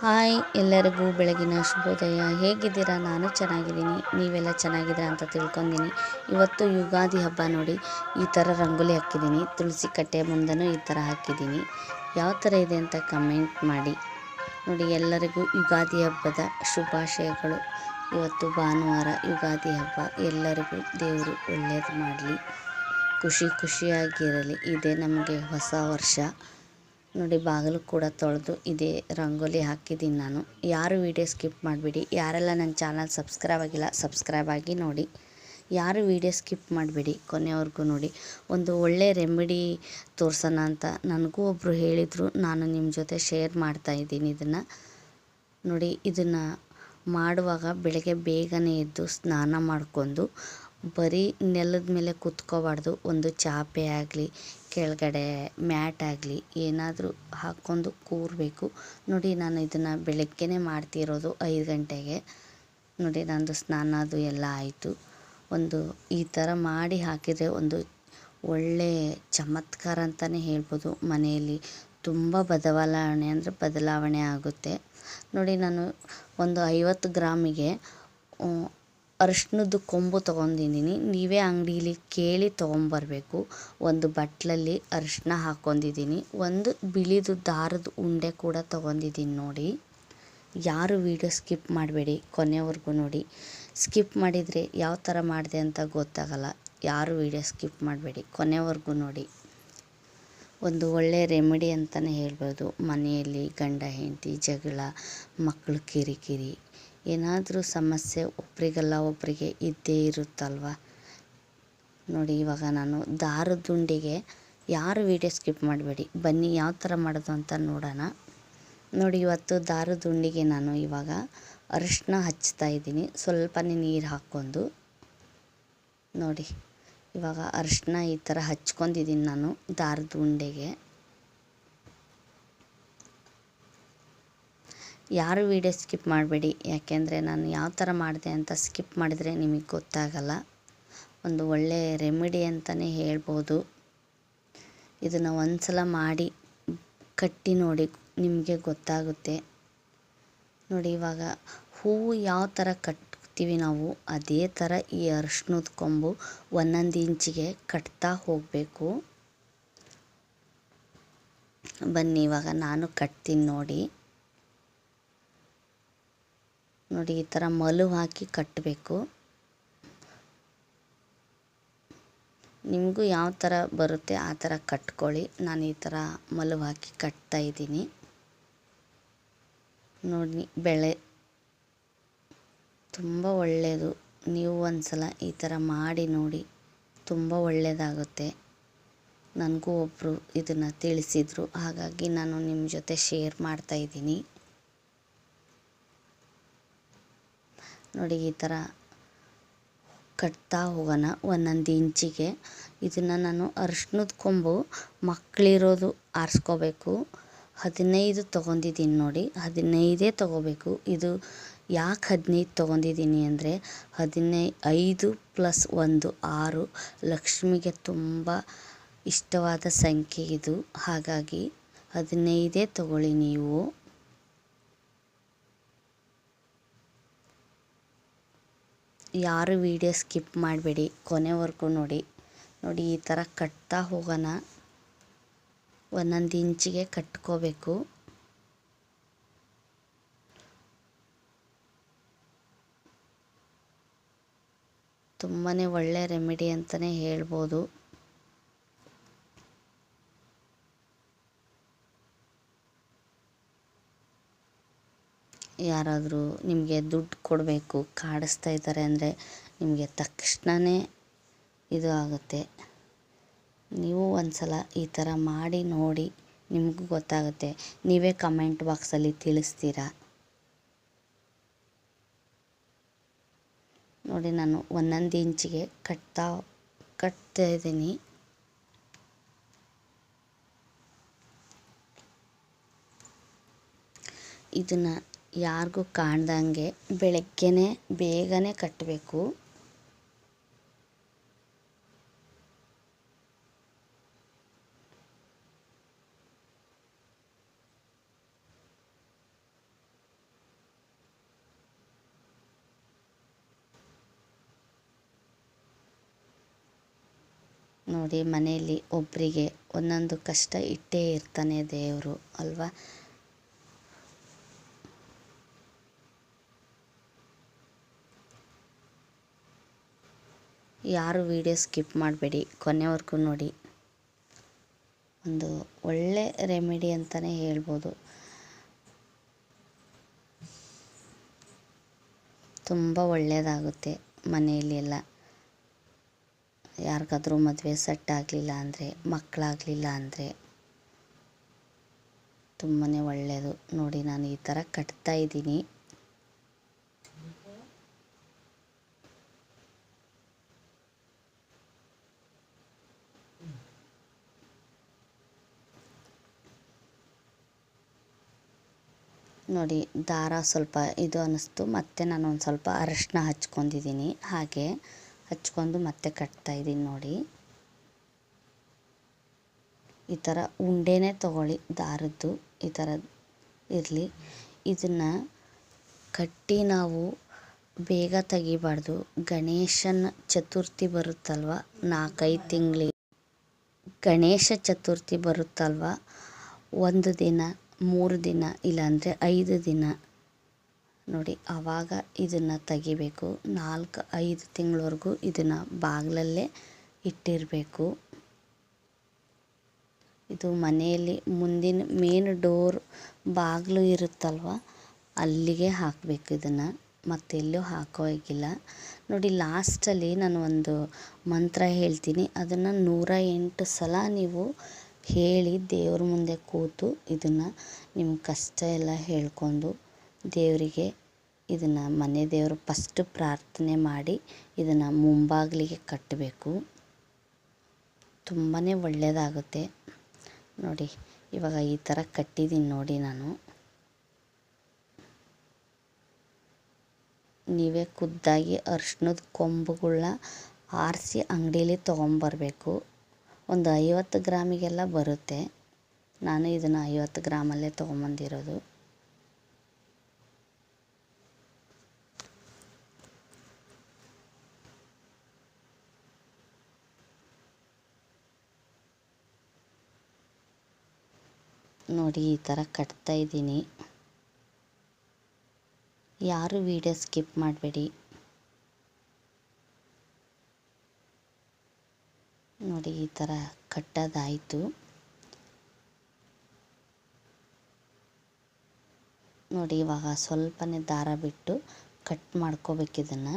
Hi ಎಲ್ಲರಿಗೂ ಬೆಳಗಿನ ಶುಭೋದಯ. ಹೇಗಿದ್ದೀರಾ? ನಾನು ಚೆನ್ನಾಗಿದ್ದೀನಿ. ನೀವೆಲ್ಲ ಚೆನ್ನಾಗಿದ್ದೀರಾ ಅಂತ ತಿಳ್ಕೊಂಡಿನಿ. ಇವತ್ತು ಯುಗಾದಿ ಹಬ್ಬ ನೋಡಿ ಈ ಥರ ರಂಗೋಲಿ ಹಾಕಿದ್ದೀನಿ. ತುಳಸಿ ಕಟ್ಟೆ ಮುಂದೆನೂ ಈ ಥರ ಹಾಕಿದ್ದೀನಿ. ಯಾವ ಥರ ಇದೆ ಅಂತ ಕಮೆಂಟ್ ಮಾಡಿ. ನೋಡಿ, ಎಲ್ಲರಿಗೂ ಯುಗಾದಿ ಹಬ್ಬದ ಶುಭಾಶಯಗಳು. ಇವತ್ತು ಭಾನುವಾರ ಯುಗಾದಿ ಹಬ್ಬ. ಎಲ್ಲರಿಗೂ ದೇವರು ಒಳ್ಳೆಯದು ಮಾಡಲಿ. ಖುಷಿ ಖುಷಿಯಾಗಿರಲಿ. ಇದೇ ನಮಗೆ ಹೊಸ ವರ್ಷ. ನೋಡಿ, ಬಾಗಿಲು ಕೂಡ ತೊಳೆದು ಇದೇ ರಂಗೋಲಿ ಹಾಕಿದ್ದೀನಿ ನಾನು. ಯಾರು ವೀಡಿಯೋ ಸ್ಕಿಪ್ ಮಾಡಬೇಡಿ, ಯಾರೆಲ್ಲ ನನ್ನ ಚಾನಲ್ ಸಬ್ಸ್ಕ್ರೈಬ್ ಆಗಿಲ್ಲ, ಸಬ್ಸ್ಕ್ರೈಬ್ ಆಗಿ ನೋಡಿ. ಯಾರು ವೀಡಿಯೋ ಸ್ಕಿಪ್ ಮಾಡಬೇಡಿ ಕೊನೆವರೆಗೂ ನೋಡಿ. ಒಂದು ಒಳ್ಳೆ ರೆಮಿಡಿ ತೋರ್ಸೋಣ ಅಂತ ನನಗೂ ಒಬ್ಬರು ಹೇಳಿದರು. ನಾನು ನಿಮ್ಮ ಜೊತೆ ಶೇರ್ ಮಾಡ್ತಾ ಇದ್ದೀನಿ ಇದನ್ನು. ನೋಡಿ, ಇದನ್ನು ಮಾಡುವಾಗ ಬೆಳಗ್ಗೆ ಬೇಗನೆ ಎದ್ದು ಸ್ನಾನ ಮಾಡಿಕೊಂಡು ಬರೀ ನೆಲದ ಮೇಲೆ ಕುತ್ಕೋಬಾರ್ದು. ಒಂದು ಚಾಪೆ ಆಗಲಿ ಕೆಳಗಡೆ ಮ್ಯಾಟ್ ಆಗಲಿ, ಏನಾದರೂ ಹಾಕ್ಕೊಂಡು ಕೂರಬೇಕು. ನೋಡಿ, ನಾನು ಇದನ್ನು ಬೆಳಗ್ಗೆನೇ ಮಾಡ್ತಿರೋದು ಐದು ಗಂಟೆಗೆ. ನೋಡಿ, ನಂದು ಸ್ನಾನ ಅದು ಎಲ್ಲ ಆಯಿತು. ಒಂದು ಈ ಥರ ಮಾಡಿ ಹಾಕಿದರೆ ಒಂದು ಒಳ್ಳೆ ಚಮತ್ಕಾರ ಅಂತಲೇ ಹೇಳ್ಬೋದು ಮನೆಯಲ್ಲಿ. ತುಂಬ ಬದಲಾವಣೆ ಅಂದರೆ ಬದಲಾವಣೆ ಆಗುತ್ತೆ. ನೋಡಿ, ನಾನು ಒಂದು ಐವತ್ತು ಗ್ರಾಮಿಗೆ ಅರಿಶಿನದ್ದು ಕೊಂಬು ತೊಗೊಂಡಿದ್ದೀನಿ. ನೀವೇ ಅಂಗಡೀಲಿ ಕೇಳಿ ತೊಗೊಂಬರ್ಬೇಕು. ಒಂದು ಬಟ್ಟಲಲ್ಲಿ ಅರಿಶಿಣ ಹಾಕ್ಕೊಂಡಿದ್ದೀನಿ ಒಂದು ಬಿಳಿದು ದಾರದ ಉಂಡೆ ಕೂಡ ತೊಗೊಂಡಿದ್ದೀನಿ ನೋಡಿ. ಯಾರು ವೀಡಿಯೋ ಸ್ಕಿಪ್ ಮಾಡಬೇಡಿ ಕೊನೆವರೆಗೂ ನೋಡಿ. ಸ್ಕಿಪ್ ಮಾಡಿದರೆ ಯಾವ ಥರ ಮಾಡಿದೆ ಅಂತ ಗೊತ್ತಾಗಲ್ಲ. ಯಾರು ವೀಡಿಯೋ ಸ್ಕಿಪ್ ಮಾಡಬೇಡಿ ಕೊನೆವರೆಗೂ ನೋಡಿ. ಒಂದು ಒಳ್ಳೆಯ ರೆಮಿಡಿ ಅಂತಲೇ ಹೇಳ್ಬೋದು. ಮನೆಯಲ್ಲಿ ಗಂಡ, ಹೆಂಡತಿ, ಜಗಳ ಮಕ್ಕಳು ಕಿರಿಕಿರಿ. ಏನಾದರೂ ಸಮಸ್ಯೆ ಒಬ್ಬರಿಗಲ್ಲ ಒಬ್ಬರಿಗೆ ಇದ್ದೇ ಇರುತ್ತಲ್ವ? ನೋಡಿ, ಇವಾಗ ನಾನು ದಾರದ ಉಂಡೆಗೆ ಯಾರು ವೀಡಿಯೋ ಸ್ಕಿಪ್ ಮಾಡಬೇಡಿ. ಬನ್ನಿ, ಯಾವ ಥರ ಮಾಡೋದು ಅಂತ ನೋಡೋಣ. ನೋಡಿ, ಇವತ್ತು ದಾರದ ಉಂಡೆಗೆ ನಾನು ಇವಾಗ ಅರಿಶಿನ ಹಚ್ತಾ ಇದ್ದೀನಿ. ಸ್ವಲ್ಪನೇ ನೀರು ಹಾಕ್ಕೊಂಡು. ನೋಡಿ, ಇವಾಗ ಅರಿಶಿನ ಈ ಥರ ಹಚ್ಕೊಂಡಿದ್ದೀನಿ ನಾನು ದಾರದ ಉಂಡೆಗೆ ಯಾರು ವೀಡಿಯೋ ಸ್ಕಿಪ್ ಮಾಡಬೇಡಿ. ಯಾಕೆಂದರೆ ನಾನು ಯಾವ ಥರ ಮಾಡಿದೆ ಅಂತ ಸ್ಕಿಪ್ ಮಾಡಿದರೆ ನಿಮಗೆ ಗೊತ್ತಾಗಲ್ಲ. ಒಂದು ಒಳ್ಳೆಯ ರೆಮಿಡಿ ಅಂತಲೇ ಹೇಳ್ಬೋದು. ಇದನ್ನು ಒಂದು ಸಲ ಮಾಡಿ ಕಟ್ಟಿ ನೋಡಿ ನಿಮಗೆ ಗೊತ್ತಾಗುತ್ತೆ. ನೋಡಿ ಇವಾಗ ಹೂವು ಯಾವ ಥರ ಕಟ್ತೀವಿ ನಾವು, ಅದೇ ಥರ ಈ ಅರಿಶಿನದ ಕೊಂಬು ಒಂದೊಂದು ಇಂಚಿಗೆ ಕಟ್ತಾ ಹೋಗಬೇಕು. ಬನ್ನಿ ಇವಾಗ ನಾನು ಕಟ್ತೀನಿ ನೋಡಿ. ನೋಡಿ, ಈ ಥರ ಮಲು ಹಾಕಿ ಕಟ್ಟಬೇಕು ನಿಮಗೂ ಯಾವ ಥರ ಬರುತ್ತೆ ಆ ಥರ ಕಟ್ಕೊಳ್ಳಿ. ನಾನು ಈ ಥರ ಮಲು ಹಾಕಿ ಕಟ್ತಾ ಇದ್ದೀನಿ. ನೋಡಿ, ಬೆಳೆ ತುಂಬ ಒಳ್ಳೆಯದು. ನೀವು ಒಂದು ಸಲ ಈ ಥರ ಮಾಡಿ ನೋಡಿ, ತುಂಬ ಒಳ್ಳೆಯದಾಗುತ್ತೆ. ನನಗೂ ಒಬ್ಬರು ಇದನ್ನು ತಿಳಿಸಿದರು. ಹಾಗಾಗಿ ನಾನು ನಿಮ್ಮ ಜೊತೆ ಶೇರ್ ಮಾಡ್ತಾ ಇದ್ದೀನಿ. ನೋಡಿ ಈ ಥರ ಕಟ್ತಾ ಹೋಗೋಣ ಒಂದೊಂದು ಇಂಚಿಗೆ. ಇದನ್ನು ನಾನು ಅರಿಶಿನದ ಕೊಂಬು ಮಕ್ಕಳಿರೋದು ಆರಿಸ್ಕೋಬೇಕು. ಹದಿನೈದು ತೊಗೊಂಡಿದ್ದೀನಿ ನೋಡಿ, ಹದಿನೈದೇ ತೊಗೋಬೇಕು. ಇದು ಯಾಕೆ ಹದಿನೈದು ತೊಗೊಂಡಿದ್ದೀನಿ ಅಂದರೆ ಹದಿನೈ ಐದು ಪ್ಲಸ್ ಒಂದು ಆರು ಲಕ್ಷ್ಮಿಗೆ ತುಂಬ ಇಷ್ಟವಾದ ಸಂಖ್ಯೆ ಇದು. ಹಾಗಾಗಿ ಹದಿನೈದೇ ತಗೊಳ್ಳಿ ನೀವು. ಯಾರು ವೀಡಿಯೋ ಸ್ಕಿಪ್ ಮಾಡಬೇಡಿ, ಕೊನೆವರೆಗೂ ನೋಡಿ. ನೋಡಿ, ಈ ಥರ ಕಟ್ತಾ ಹೋಗೋಣ. ಒಂದೊಂದು ಇಂಚಿಗೆ ಕಟ್ಕೋಬೇಕು. ತುಂಬಾ ಒಳ್ಳೆ ರೆಮಿಡಿ ಅಂತಲೇ ಹೇಳ್ಬೋದು. ಯಾರಾದರೂ ನಿಮಗೆ ದುಡ್ಡು ಕೊಡಬೇಕು, ಕಾಡಿಸ್ತಾ ಇದ್ದಾರೆ ಅಂದರೆ ನಿಮಗೆ ತಕ್ಷಣವೇ ಇದು ಆಗುತ್ತೆ. ನೀವು ಒಂದು ಸಲ ಈ ಥರ ಮಾಡಿ ನೋಡಿ ನಿಮಗೂ ಗೊತ್ತಾಗುತ್ತೆ. ನೀವೇ ಕಮೆಂಟ್ ಬಾಕ್ಸಲ್ಲಿ ತಿಳಿಸ್ತೀರಾ? ನೋಡಿ, ನಾನು ಒಂದೊಂದು ಇಂಚಿಗೆ ಕಟ್ತಾ ಕಟ್ತಾ ಇದ್ದೀನಿ. ಇದನ್ನು ಯಾರಿಗೂ ಕಾಣ್ದಂಗೆ ಬೆಳಗ್ಗೆನೇ ಬೇಗನೆ ಕಟ್ಟಬೇಕು. ನೋಡಿ ಮನೆಯಲ್ಲಿ ಒಬ್ಬರಿಗೆ ಒಂದೊಂದು ಕಷ್ಟ ಇಟ್ಟೇ ಇರ್ತಾನೆ ದೇವರು ಅಲ್ವಾ? ಯಾರು ವಿಡಿಯೋ ಸ್ಕಿಪ್ ಮಾಡಬೇಡಿ, ಕೊನೆವರೆಗೂ ನೋಡಿ. ಒಂದು ಒಳ್ಳೆ ರೆಮಿಡಿ ಅಂತಲೇ ಹೇಳ್ಬೋದು. ತುಂಬ ಒಳ್ಳೆಯದಾಗುತ್ತೆ ಮನೆಯಲ್ಲಿ ಎಲ್ಲ. ಯಾರಿಗಾದ್ರೂ ಮದುವೆ ಸೆಟ್ ಆಗಲಿಲ್ಲ ಅಂದರೆ ಮಕ್ಕಳಾಗಲಿಲ್ಲ ಅಂದರೆ ತುಂಬಾ ಒಳ್ಳೆಯದು ನೋಡಿ ನಾನು ಈ ಥರ ಕಟ್ತಾ ಇದ್ದೀನಿ. ನೋಡಿ, ದಾರ ಸ್ವಲ್ಪ ಇದು ಅನ್ನಿಸ್ತು. ಮತ್ತೆ ನಾನು ಒಂದು ಸ್ವಲ್ಪ ಅರಶಿನ ಹಚ್ಕೊಂಡಿದ್ದೀನಿ ಹಾಗೆ ಹಚ್ಕೊಂಡು ಮತ್ತೆ ಕಟ್ತಾ ಇದ್ದೀನಿ ನೋಡಿ. ಈ ಥರ ಉಂಡೆನೇ ತಗೊಳ್ಳಿ ದಾರದ್ದು. ಈ ಥರ ಇರಲಿ. ಇದನ್ನು ಕಟ್ಟಿ ನಾವು ಬೇಗ ತೆಗಿಬಾರ್ದು. ಗಣೇಶನ ಚತುರ್ಥಿ ಬರುತ್ತಲ್ವ? ನಾಲ್ಕೈದು ತಿಂಗಳಿಗೆ ಗಣೇಶ ಚತುರ್ಥಿ ಬರುತ್ತಲ್ವ? ಒಂದು ದಿನ. ಮೂರು ದಿನ ಇಲ್ಲಾಂದರೆ ಐದು ದಿನ. ನೋಡಿ, ಆವಾಗ ಇದನ್ನು ತೆಗಿಬೇಕು. ನಾಲ್ಕು, ಐದು ತಿಂಗಳವರೆಗೂ ಇದನ್ನು ಬಾಗಿಲಲ್ಲೇ ಇಟ್ಟಿರಬೇಕು. ಇದು ಮನೆಯಲ್ಲಿ ಮುಂದಿನ ಮೇನ್ ಡೋರ್ ಬಾಗಿಲು ಇರುತ್ತಲ್ವ, ಅಲ್ಲಿಗೆ ಹಾಕಬೇಕು ಇದನ್ನು. ಮತ್ತೆಲ್ಲೂ ಹಾಕೋ ಹಾಗಿಲ್ಲ. ನೋಡಿ ಲಾಸ್ಟಲ್ಲಿ ನಾನು ಒಂದು ಮಂತ್ರ ಹೇಳ್ತೀನಿ. ಅದನ್ನು ನೂರ ಎಂಟು ಸಲ ನೀವು ಹೇಳಿ ದೇವ್ರ ಮುಂದೆ ಕೂತು ಇದನ್ನು ನಿಮ್ಮ ಕಷ್ಟ ಎಲ್ಲ ಹೇಳ್ಕೊಂಡು ದೇವರಿಗೆ ಇದನ್ನು ಮನೆ ದೇವರು ಫಸ್ಟ್ ಪ್ರಾರ್ಥನೆ ಮಾಡಿ ಇದನ್ನು ಮುಂಬಾಗಿಲಿಗೆ ಕಟ್ಟಬೇಕು ತುಂಬಾ ಒಳ್ಳೆಯದಾಗುತ್ತೆ ನೋಡಿ, ಇವಾಗ ಈ ಥರ ಕಟ್ಟಿದ್ದೀನಿ ನೋಡಿ ನಾನು. ನೀವೇ ಖುದ್ದಾಗಿ ಅರ್ಶಿನದ ಕೊಂಬುಗಳನ್ನ ಆರಿಸಿ ಅಂಗಡೀಲಿ ತೊಗೊಂಬರ್ಬೇಕು. ಒಂದು ಐವತ್ತು ಗ್ರಾಮಿಗೆಲ್ಲ ಬರುತ್ತೆ. ನಾನು ಇದನ್ನು ಐವತ್ತು ಗ್ರಾಮಲ್ಲೇ ತೊಗೊಂಬಂದಿರೋದು. ನೋಡಿ, ಈ ಥರ ಕಟ್ತಾ ಇದ್ದೀನಿ. ಯಾರು ವಿಡಿಯೋ ಸ್ಕಿಪ್ ಮಾಡಬೇಡಿ. ನೋಡಿ ಈ ಥರ ಕಟ್ಟೋದಾಯಿತು. ನೋಡಿ ಇವಾಗ ಸ್ವಲ್ಪನೇ ದಾರ ಬಿಟ್ಟು ಕಟ್ ಮಾಡ್ಕೋಬೇಕು ಇದನ್ನು.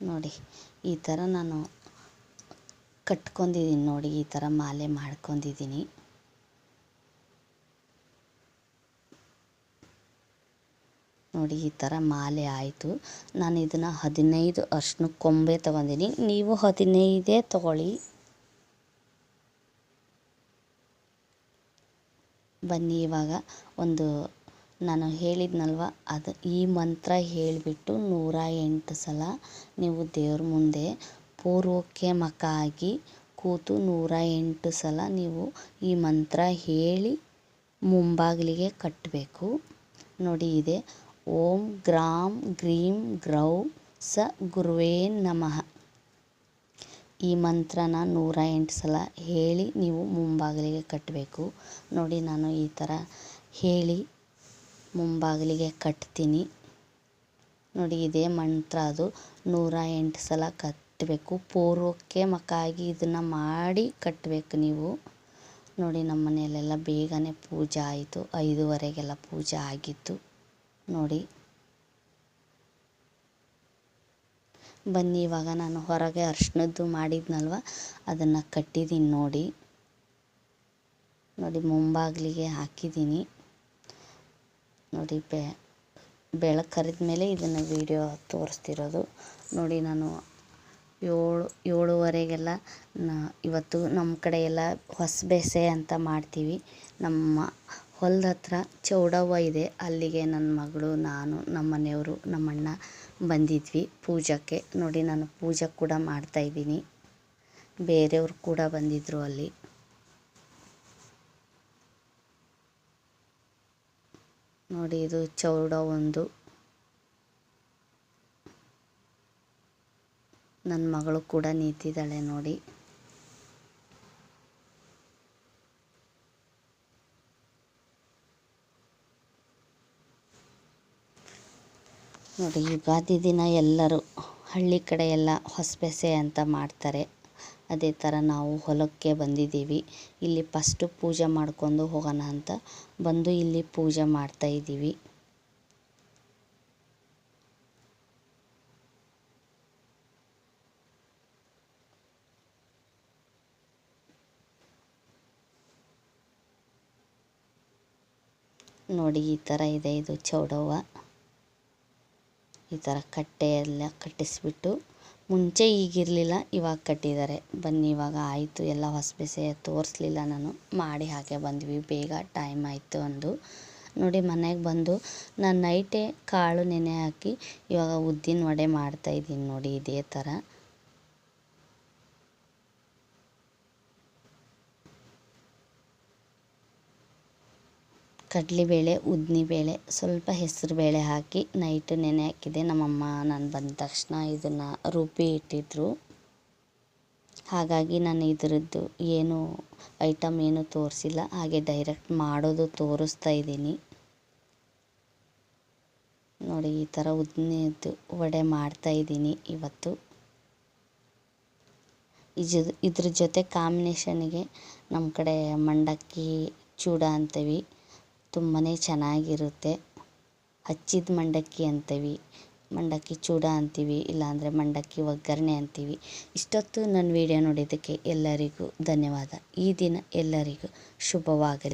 ನೋಡಿ ಈ ಥರ ನಾನು ಕಟ್ಕೊಂಡಿದ್ದೀನಿ ನೋಡಿ ಈ ಥರ ಮಾಲೆ ಮಾಡ್ಕೊಂಡಿದ್ದೀನಿ. ನೋಡಿ ಈ ಥರ ಮಾಲೆ ಆಯಿತು. ನಾನು ಇದನ್ನು ಹದಿನೈದು ಅರ್ಶಿನ ಕೊಂಬೆ ತೊಗೊಂಡಿನಿ. ನೀವು ಹದಿನೈದೇ ತಗೊಳ್ಳಿ. ಬನ್ನಿ ಇವಾಗ ಒಂದು ನಾನು ಹೇಳಿದ್ನಲ್ವ, ಅದು ಈ ಮಂತ್ರ ಹೇಳಿಬಿಟ್ಟು ನೂರ ಎಂಟು ಸಲ ನೀವು ದೇವ್ರ ಮುಂದೆ ಪೂರ್ವಕ್ಕೆ ಮಕ ಆಗಿ ಕೂತು ನೂರ ಎಂಟು ಸಲ ನೀವು ಈ ಮಂತ್ರ ಹೇಳಿ ಮುಂಬಾಗಿಲಿಗೆ ಕಟ್ಟಬೇಕು ನೋಡಿ ಇದೆ. ಓಂ ಗ್ರಾಂ ಗ್ರೀಂ ಗ್ರೌ ಸ ಗುರುವೇ ನಮಃ. ಈ ಮಂತ್ರನ ನೂರ ಎಂಟು ಸಲ ಹೇಳಿ ನೀವು ಮುಂಬಾಗಿಲಿಗೆ ಕಟ್ಟಬೇಕು. ನೋಡಿ ನಾನು ಈ ಥರ ಹೇಳಿ ಮುಂಬಾಗಿಲಿಗೆ ಕಟ್ತೀನಿ. ನೋಡಿ ಇದೇ ಮಂತ್ರ ಅದು. ನೂರ ಎಂಟು ಸಲ ಕಟ್ಟಬೇಕು. ಪೂರ್ವಕ್ಕೆ ಮಕ್ಕಾಗಿ ಇದನ್ನು ಮಾಡಿ ಕಟ್ಟಬೇಕು ನೀವು. ನೋಡಿ ನಮ್ಮ ಮನೆಯಲ್ಲೆಲ್ಲ ಬೇಗನೆ ಪೂಜೆ ಆಯಿತು. ಐದುವರೆಗೆಲ್ಲ ಪೂಜೆ ಆಗಿತ್ತು. ನೋಡಿ. ಬನ್ನಿ, ಇವಾಗ ನಾನು ಹೊರಗೆ ಅರ್ಶಿನದ್ದು ಮಾಡಿದ್ನಲ್ವ? ಅದನ್ನು ಕಟ್ಟಿದ್ದೀನಿ ನೋಡಿ. ನೋಡಿ, ಮುಂಬಾಗಿಲಿಗೆ ಹಾಕಿದ್ದೀನಿ ನೋಡಿ, ಬೆ ಬೆಳಕು ಕರೆದ ಮೇಲೆ ಇದನ್ನು ವಿಡಿಯೋ ತೋರಿಸ್ತಿರೋದು. ನೋಡಿ, ನಾನು ಏಳು, ಏಳುವರೆಗೆಲ್ಲ ಇವತ್ತು ನಮ್ಮ ಕಡೆ ಎಲ್ಲ ಹೊಸಬೇಸೆ ಅಂತ ಮಾಡ್ತೀವಿ. ನಮ್ಮ ಹೊಲದ ಹತ್ರ ಚೌಡವ್ವ ಇದೆ. ಅಲ್ಲಿಗೆ ನನ್ನ ಮಗಳು, ನಾನು ನಮ್ಮ ಮನೆಯವರು, ನಮ್ಮಣ್ಣ ಬಂದಿದ್ವಿ ಪೂಜಕ್ಕೆ. ನೋಡಿ ನಾನು ಪೂಜೆ ಕೂಡ ಮಾಡ್ತಾಯಿದ್ದೀನಿ ಬೇರೆಯವರು ಕೂಡ ಬಂದಿದ್ದರು ಅಲ್ಲಿ. ನೋಡಿ ಇದು ಚೌಡ ಒಂದು. ನನ್ನ ಮಗಳು ಕೂಡ ನಿಂತಿದ್ದಾಳೆ ನೋಡಿ. ನೋಡಿ, ಯುಗಾದಿ ದಿನ ಎಲ್ಲರೂ ಹಳ್ಳಿ ಕಡೆ ಎಲ್ಲ ಹೊಸಬೆಸೆ ಅಂತ ಮಾಡ್ತಾರೆ. ಅದೇ ಥರ ನಾವು ಹೊಲಕ್ಕೆ ಬಂದಿದ್ದೀವಿ. ಇಲ್ಲಿ ಫಸ್ಟು ಪೂಜೆ ಮಾಡ್ಕೊಂಡು ಹೋಗೋಣ ಅಂತ ಬಂದು ಇಲ್ಲಿ ಪೂಜೆ ಮಾಡ್ತಾ ಇದ್ದೀವಿ. ನೋಡಿ, ಈ ಥರ ಇದೆ ಇದು ಚೌಡವ್ವ. ಈ ಥರ ಕಟ್ಟೆ ಎಲ್ಲ ಕಟ್ಟಿಸ್ಬಿಟ್ಟು ಮುಂಚೆ ಈಗಿರಲಿಲ್ಲ, ಇವಾಗ ಕಟ್ಟಿದ್ದಾರೆ. ಬನ್ನಿ, ಇವಾಗ ಆಯಿತು. ಎಲ್ಲ ಹೊಸಬೆಸೆ ತೋರಿಸ್ಲಿಲ್ಲ ನಾನು. ಮಾಡಿ ಹಾಗೆ ಬಂದ್ವಿ. ಬೇಗ ಟೈಮ್ ಆಯಿತು ಅಂದು. ನೋಡಿ, ಮನೆಗೆ ಬಂದು ನಾನು ನೈಟೇ ಕಾಳು ನೆನೆ ಹಾಕಿ ಇವಾಗ ಉದ್ದಿನ ವಡೆ ಮಾಡ್ತಾಯಿದ್ದೀನಿ ನೋಡಿ, ಇದೇ ಥರ. ಕಡಲೆಬೇಳೆ, ಉದ್ದಿನಬೇಳೆ, ಸ್ವಲ್ಪ ಹೆಸರುಬೇಳೆ ಹಾಕಿ ನೈಟ್ ನೆನೆ ಹಾಕಿದೆ. ನಮ್ಮಮ್ಮ, ನಾನು ಬಂದ ತಕ್ಷಣ ಇದನ್ನು ರುಬ್ಬಿ ಇಟ್ಟಿದ್ರು. ಹಾಗಾಗಿ ನಾನು ಇದರದ್ದು ಏನು ಐಟಮ್ ಏನು ತೋರಿಸಿಲ್ಲ. ಹಾಗೆ ಡೈರೆಕ್ಟ್ ಮಾಡೋದು ತೋರಿಸ್ತಾ ಇದ್ದೀನಿ. ನೋಡಿ, ಈ ಥರ ಉದ್ದಿನದ್ದು ವಡೆ ಮಾಡ್ತಾ ಇದ್ದೀನಿ ಇವತ್ತು. ಇದ್ರ ಜೊತೆ ಕಾಂಬಿನೇಷನ್ಗೆ ನಮ್ಮ ಕಡೆ ಮಂಡಕ್ಕಿ ಚೂಡ ಅಂತೀವಿ. ತುಂಬಾ ಚೆನ್ನಾಗಿರುತ್ತೆ. ಹಚ್ಚಿದ ಮಂಡಕ್ಕಿ ಅಂತೀವಿ, ಮಂಡಕ್ಕಿ ಚೂಡ ಅಂತೀವಿ, ಇಲ್ಲಾಂದರೆ ಮಂಡಕ್ಕಿ ಒಗ್ಗರಣೆ ಅಂತೀವಿ. ಇಷ್ಟೊತ್ತು ನನ್ನ ವಿಡಿಯೋ ನೋಡಿದ್ದಕ್ಕೆ ಎಲ್ಲರಿಗೂ ಧನ್ಯವಾದ. ಈ ದಿನ ಎಲ್ಲರಿಗೂ ಶುಭವಾಗಲಿ.